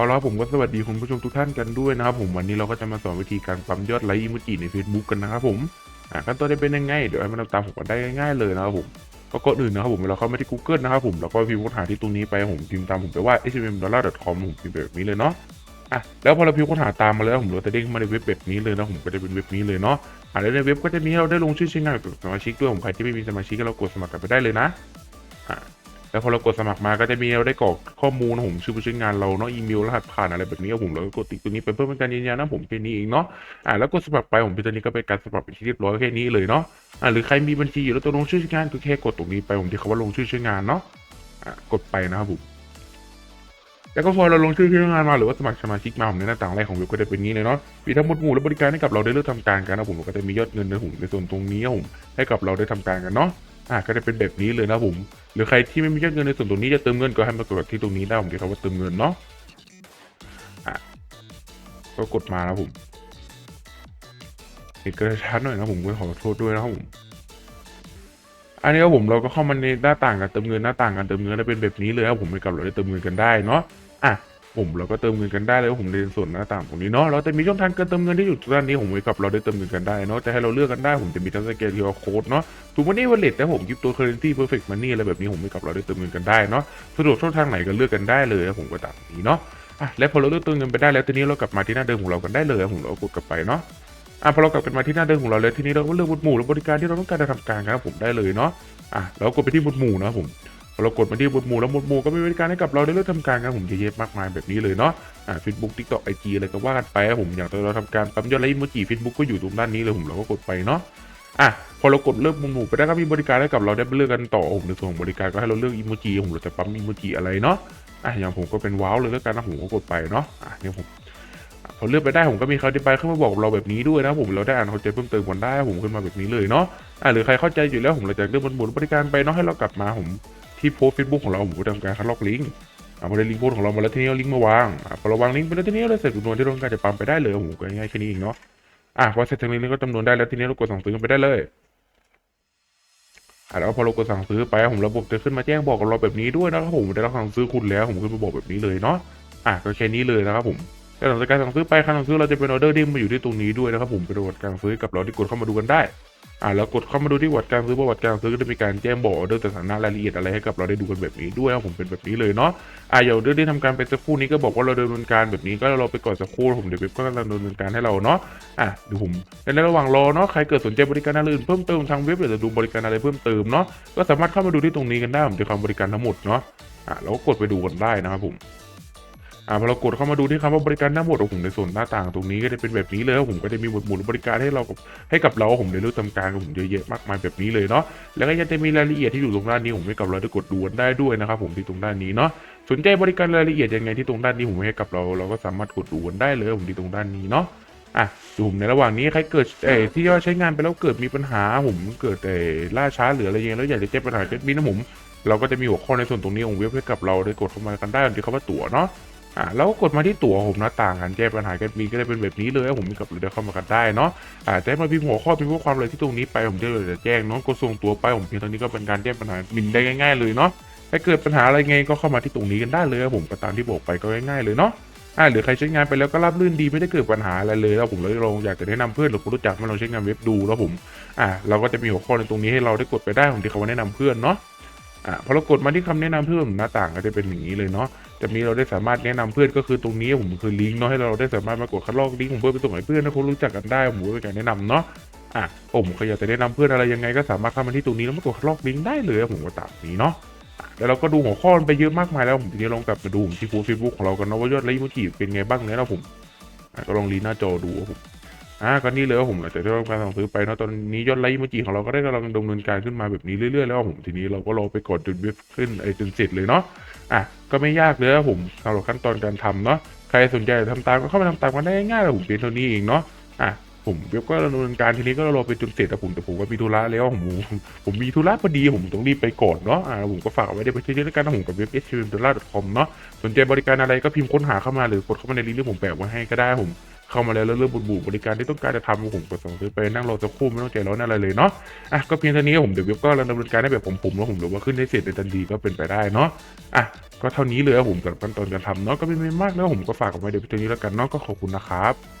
เอาละผมก็สวัสดีคุณผู้ชมทุกท่านกันด้วยนะครับผมวันนี้เราก็จะมาสอนวิธีการปั๊มยอดไลค์อิโมจิใน Facebook กันนะครับผมอ่าขั้นตอนจะเป็นยังไงเดี๋ยวให้มันตามผมกันได้ง่ายๆเลยนะครับผมก็ก่อนอื่นนะครับผมเราเข้ามาที่ Google นะครับผมแล้วก็พิมพ์ค้นหาที่ตรงนี้ไปผมพิมพ์ตามผมไปว่า hm.com ผมพิมพ์แบบนี้เลยเนาะอะแล้วพอเราพิมพ์ค้นหาตามมาแล้วผมเราจะเด้งมาในเว็บแบบนี้เลยนะผมก็จะเป็นเว็บนี้เลยเนาะอะแล้วในเว็บก็จะมีให้เราได้ลงชื่อใช้งานกับสมาชิกด้วยผมใครที่ไม่มีสมาชิกก็เรากดสมัครกันไปได้เลยนะอะ แล้วพอเรากดสมัครมาก็จะมีเราได้กรอกข้อมูลผมชื่อผู้ใช้งานเราเนาะอีเมลรหัสผ่านอะไรแบบนี้ครับผมแล้วก็กดติ๊กตรงนี้ไปเพื่อเป็นการยืนยันนะผมแค่นี้เองเนาะอ่าแล้วกดสมัครไปผมเป็นตอนนี้ก็เป็นการสมัครเป็นที่เรียบร้อยแค่นี้เลยเนาะอ่าหรือใครมีบัญชีอยู่แล้วตัวลงชื่อใช้งานก็แค่กดตรงนี้ไปผมที่คำว่าลงชื่อใช้งานเนาะอ่ากดไปนะครับผมแล้วก็พอเราลงชื่อใช้งานมาหรือว่าสมัครสมาชิกมาผมในหน้าต่างแรกของเว็บก็จะเป็นนี้เลยเนาะมีทั้งหมดหมู่และบริการให้กับเราได้เลือกทำการกันนะผมก็จะมียอดเงินในผมในส่วนตรงนี้ผมให้กับเราได้ทำการกันเนาะ อ่าก็จะเป็นแบบนี้เลยนะผม หรือใครที่ไม่มียอดเงินในส่วนตรงนี้จะเติมเงินก็ให้มากดที่ตรงนี้ได้ผมเรียกว่าเติมเงินเนาะอะก็กดมาแล้วผมเห็นกระชันหน่อยนะผมก็ขอโทษด้วยนะครับผมอันนี้ครับผมเราก็เข้ามาในหน้าต่างการเติมเงินหน้าต่างการเติมเงินแล้เป็นแบบนี้เลยครับผมไปกับเราได้เติมเงินกันได้เนาะอะ ผมเราก็เติมเงินกันได้เลยผมในส่วนหน้าต่างตรงนี้เนาะเราจะมีช่องทางการเติมเงินที่อยู่ด้านนี้ผมไว้กับเราได้เติมเงินกันได้เนาะจะให้เราเลือกกันได้ผมจะมีทั้งสแกน QR code เนาะทูกมันนี่วอลเล็ตนะผมกิฟตัวเคอร์เรนซีเพอร์เฟกต์มันนี่อะไรแบบนี้ผมไม่กับเราได้เติมเงินกันได้เนาะสะดวกช่องทางไหนก็เลือกกันได้เลยผมก็ตามนี้เนาะอะและพอเราเลือกเติมเงินไปได้แล้วทีนี้เรากลับมาที่หน้าเดิมของเรากันได้เลยผมเรากดกลับไปเนาะอะพอเรากลับกันมาที่หน้าเดิมของเราแล้วทีนี้เราก็เลือกหมวดหมู่และบริการที่เราต้องการจะทำการครับผมได้เลยเนาะอะเรากดไปที่หมวดหมู่นะผม เรากดมาที่หมวดหมู่แล้วหมวดหมู่ก็มีบริการให้กับเราได้เลือกทำการครับผมเยอะแยะมากมายแบบนี้เลยเนาะอะเฟซบุ๊กทิกตอกไอจีอะไรก็ว่ากันไปผมอย่างเราทำการปั๊มยอดไลค์อิโมจิเฟซบุ๊กก็อยู่ตรงด้านนี้เลยผมเราก็กดไปเนาะอะพอเรากดเลือกมุมหมู่ไปได้ก็มีบริการให้กับเราได้เลือกกันต่อผมในส่วนของบริการก็ให้เราเลือกอีโมจิผมเราจะปั๊มอีโมจิอะไรเนาะอะอย่างผมก็เป็นว้าวเลยแล้วกันนะผมก็กดไปเนาะอะเนี่ยผมพอเลือกไปได้ผมก็มีเคำอธิบายขึ้นมาบอกเราแบบนี้ด้วยนะผมเราได้อ่านเข้าใจเพิ่มเติมกันได้ผมขึ้นมาแบบนี้เลยเนาะอะหรือใครเข้าใจอยู่แล้วผมเราจะเลือกบนหมุนบริการไปเนาะให้เรากลับมาผม ที่โพสเฟซบุ๊กของเราผมก็ทำการคัดลอกลิงก์อะพอได้ลิงก์โพสของเรามาแล้วทีนี้เอาลิงก์มาวางอะพอเราวางลิงก์ไปแล้วทีนี้เราเสร็จจำนวนที่เราต้องการจะปั๊มไปได้เลยผมก็ง่ายแค่นี้เองเนาะอะพอเสร็จทางนี้ก็จำนวนได้แล้วทีนี้เรากดสั่งซื้อกันไปได้เลยอะแล้วพอเรากดสั่งซื้อไปผมระบบจะขึ้นมาแจ้งบอกกับเราแบบนี้ด้วยนะครับผมได้รับสั่งซื้อคุณแล้วผมขึ้นมาบอกแบบนี้เลยเนาะอะก็แค่นี้เลยนะครับผมแต่หลังจากการสั่งซื้อไปการสั่งซื้อเราจะเป็นออเดอร์เด้งมาอยู่ที่ตรงนี้ด้วยนะครับผมเป็นระวัติการซื้อกับเราที่กดเข้ามาดูกันได้ อะแล้วกดเข้ามาดูที่วัตการซื้อประวัติการซื้อก็จะมีการแจ้งบอกออเดอร์สถานะรายละเอียดอะไรให้กับเราได้ดูกันแบบนี้ด้วยนะผมเป็นแบบนี้เลยเนาะอะอย่างออเดอร์ที่ทำการไปสักครู่นี้ก็บอกว่าเราดำเนินการแบบนี้ก็เราไปกดสักครู่ผมเดี๋ยวเว็บก็กำลังดำเนินการให้เราเนาะอะเดูผมในระหว่างรอเนาะใครเกิดสนใจบริการอื่นเพิ่มเติมทางเว็บหรือจะดูบริการอะไรเพิ่มเติมเนาะก็สามารถเข้ามาดูที่ตรงนี้กันได้ผมจะคำบริการทั้งหมดเนาะอะเราก็กดไปดูกันได้นะครับผม อะพอเรากดเข้ามาดูที่คำว่าบริการทั้งหมดของผมในส่วนหน้าต่างตรงนี้ก็จะเป็นแบบนี้เลยผมก็จะมีหมวดหมู่บริการให้เรากับให้กับเราผมในเรื่องทำการกับผมเยอะแยะมากมายแบบนี้เลยเนาะแล้วก็ยังจะมีรายละเอียดที่อยู่ตรงด้านนี้ผมให้กับเราได้กดดูกันได้ด้วยนะครับผมที่ตรงด้านนี้เนาะสนใจบริการรายละเอียดยังไงที่ตรงด้านนี้ผมให้กับเราเราก็สามารถกดดูกันได้เลยผมที่ตรงด้านนี้เนาะอะดูผมในระหว่างนี้ใครเกิดเอ่ที่ว่าใช้งานไปแล้วเกิดมีปัญหาผมเกิดเอ่ล่าช้าหรืออะไรเงี้ยแล้วอยากจะแก้ปัญหาแก้บินะผมเราก็จะมีหัวข้อในส่วนตรงนี้ของเว็บให้กับเราได้กดเข้ามากันได้ที่คำว่าตั๋วเนาะ อะแล้วก็กดมาที่ตั๋วผมน้าต่างการแก้ปัญหาก้บินก็จะเป็นแบบนี้เลยผมมีกับเราได้เข้ามากันได้เนาะอะแต่มาพิมพ์หัวข้อพิมพ์ข้อความอะไรที่ตรงนี้ไปผมจะจะแจ้งเนาะกดส่งตั๋วไปผมเพียงเท่านี้ก็เป็นการแก้ปัญหาบินได้ง่าย ๆ เลยเนาะถ้าเกิดปัญหาอะไรไงก็เข้ามาที่ตรงนี้กันได้เลยผมก็ตามที่บอกไปก็ง่ายๆเลยเนาะอ่าหรือใครใช้งานไปแล้วก็ราบรื่นดีไม่ได้เกิดปัญหาอะไรเลยแล้วผมเลยลองอยากจะแนะนำเพื่อนหรือคนรู้จักมาลองใช้งานเว็บดูแล้วผมอ่าเราก็จะมีหัวข้อในตรงนี้ให้เราได้กดไปได้ผมที่เขาแนะนำเพื่อนเนาะอ่าพอเรากดมาที่คำแนะนำเพื่อนหน้าต่างก็จะเป็นอย่างนี้เลยเนาะ จะมีเราได้สามารถแนะนำเพื่อนก็คือตรงนี้ผมคือลิงก์เนาะให้เราได้สามารถมากดคัดลอกลิงก์ของเพื่อนไปส่งให้เพื่อนถ้คนรู้จักกันได้ผมก็เป็นการแนะนำเนาะอะผมก็อยากจะแนะนำเพื่อนอะไรยังไงก็สามารถเข้ามาที่ตรงนี้แล้วมากดคัดลอกลิงก์ได้เลยผมก็ตามนี้เนาะแล้วเราก็ดูหัวข้อมันไปเยอะมากมายแล้วผมทีนี้ลองกลับมาดูที่ฟูดเฟซบุ๊กของเรากันนะว่ายอดไลค์อิโมจิเป็นไงบ้างเนี่ยนะผมก็ลองรีหน้าจอดูผม อ่าก็นี่เลยว่าผมหลังจากที่เราการสั่งซื้อไปเนาะตอนนี้ยอดไลค์โมจิของเราก็ได้กำลังดำเนินการขึ้นมาแบบนี้เรื่อยๆแล้วผมทีนี้เราก็รอไปกดจนเว็บขึ้นไอ้จนเสร็จเลยเนาะอะก็ไม่ยากเลยผมสำหรับขั้นตอนการทำเนาะใครสนใจทำตามก็เข้ามาทำตามกันได้ง่ายๆเลยผมเพียงเท่านี้เองเนาะอะผมเว็บก็ดำเนินการทีนี้ก็รอไปจนเสร็จแต่ผมแต่ผมว่ามีธุระแล้วผมผมมีธุระพอดีผมต้องรีบไปก่อนเนาะอ่าผมก็ฝากไว้ได้ไปเชื่อแล้วกันนะผมกับเว็บ h m d o l l a r c o m เนาะสนใจบริการอะไรก็พิมพ์ค้นหาเข้ามาหรือกดเข้ามาในลิงก์ที่ผมแปะไว้ให้ก็ได้ผม เข้ามาแล้วแล้วเริ่มบูดบริการที่ต้องการจะทำผมก็ส่งซื้อไปนั่งรอสักครู่ไม่ต้องใจร้อนอะไรเลยเนาะอะก็เพียงเท่านี้ผมเดี๋ยวเว็บก็ดำเนินการได้แบบผมผมแล้วผมหรือว่าขึ้นได้เสร็จในทันทีก็เป็นไปได้เนาะอะก็เท่านี้เลยผมกับขั้นตอนการทำเนาะก็ไม่ไม่มากแล้วผมก็ฝากเอาไว้เดี๋ยวเพียงเท่านี้แล้วกันเนาะก็ขอบคุณนะครับ